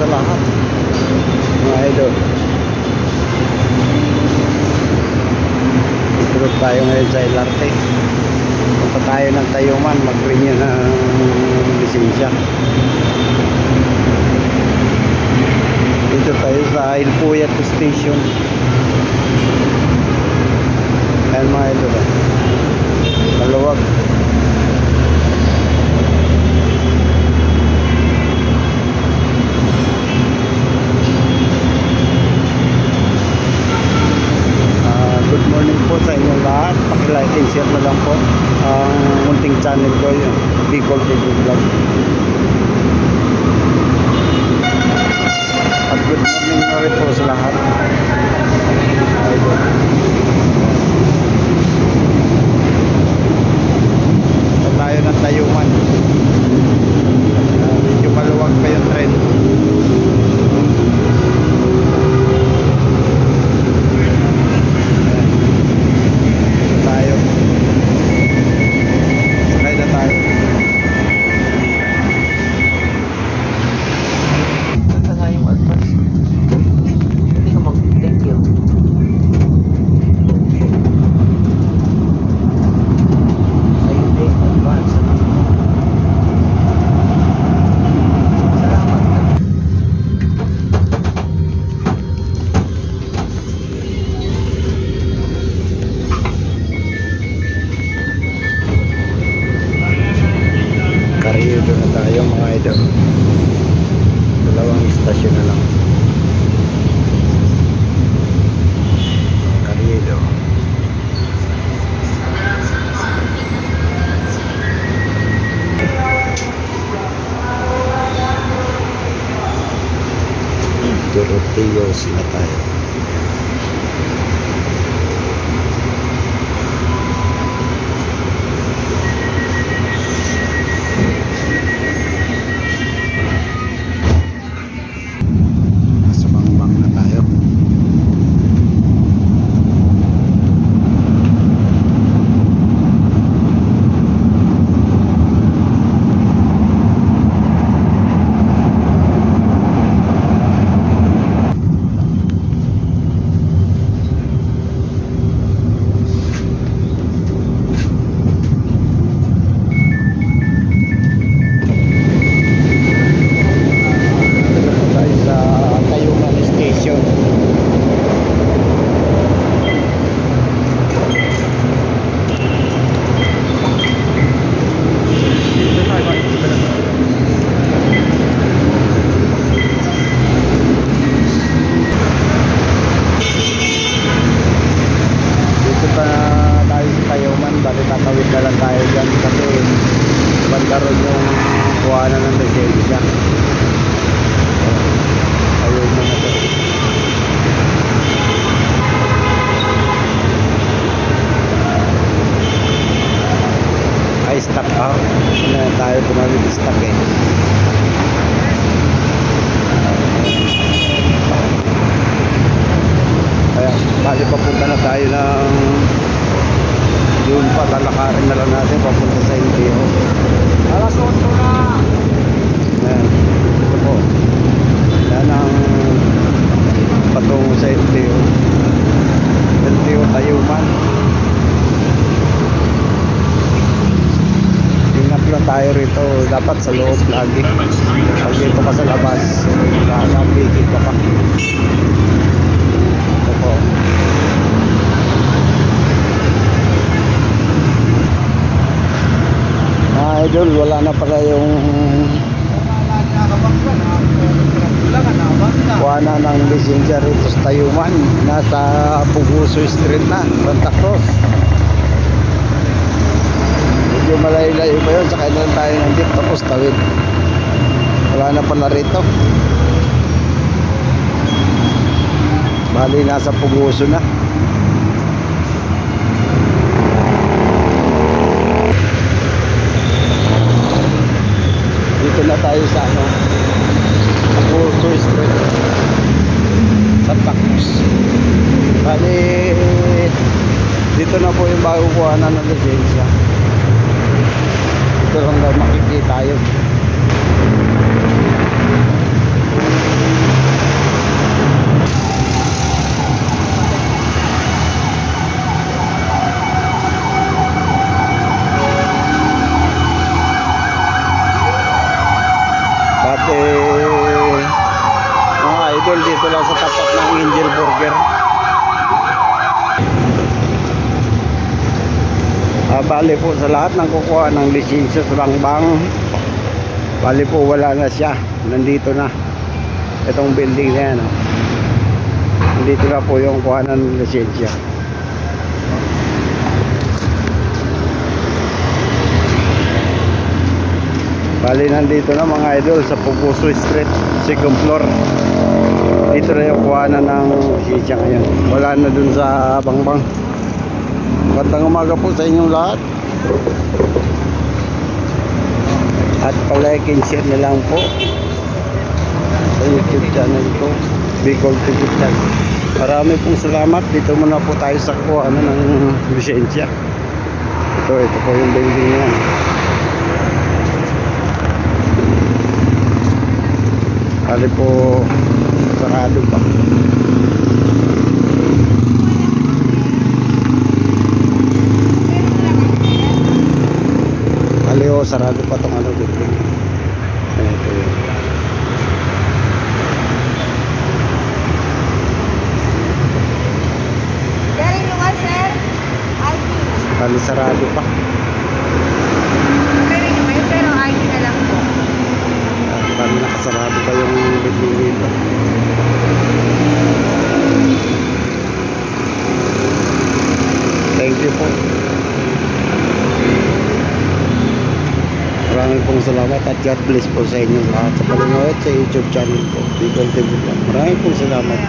sa lahat. Mga idol. Tulog tayo ngayon sa LRT. Punta tayo ng Tayuman, mag-renew ng lisensya. Dito tayo sa Ilpuyat Station. Ayan mga idol. ah. Maluwag. Ah, good morning po sa inyong lahat. Paki-like and share na lang po ang munting channel ko yun. Bicol TV Vlog. At good morning na rin po sa lahat. Idol. So, Dalawang istasyon na lang. Kariyo. Doroteo sila tayo. Tayo ng yun pa, lalakarin na lang natin papunta sa LTO. Alas 8 na! Ayan, ito po. Yan ang patungo sa LTO. LTO Tayuman. Ingat lang tayo rito. Dapat sa loob lagi. Pag dito ka sa labas, nakakapigil ka pa. Ito po. Idol, wala na pala yung kuha na ng lisensya rito sa Tayuman. Nasa Puguso Street na, Santa Cruz. Medyo malayo-layo pa yun. Sakay na tayo ng jeep tapos tawid. Wala na pala rito. Bali, nasa Puguso na. Dito na tayo sa ano, Puguso Street. Santa Cruz. Bali, dito na po yung bago kuha na ng lisensya. Ito lang daw makikita yun. tapat ng Angel Burger ah, bali po sa lahat ng kukuha ng lisensya sa bangbang bali po wala na siya nandito na itong building na yan oh. nandito na po yung kuha ng lisensya Bali nandito na mga idol sa Pupuso Street, second floor. Dito na yung kuhanan ng lisensya ngayon. Wala na dun sa Bangbang. Magandang umaga po sa inyong lahat. At palike and share na lang po sa YouTube channel ko, Bicol TV Vlog. Marami pong salamat. Dito muna po tayo sa kuha ano, ng lisensya. Ito, ito po yung building yan. Kali po sarado pa. Kali o sarado pa tong ano. Ayan, Ito yun. Galing lugar, sir. ID. Kali sarado pa. Nyo kayo, sir, o ID na lang po. Kali nakasarado pa yung building dito. Thank you po. Maraming pong salamat at God bless po sa inyo lahat sa panonood sa YouTube channel ko, Bicol TV Vlog. Maraming pong salamat.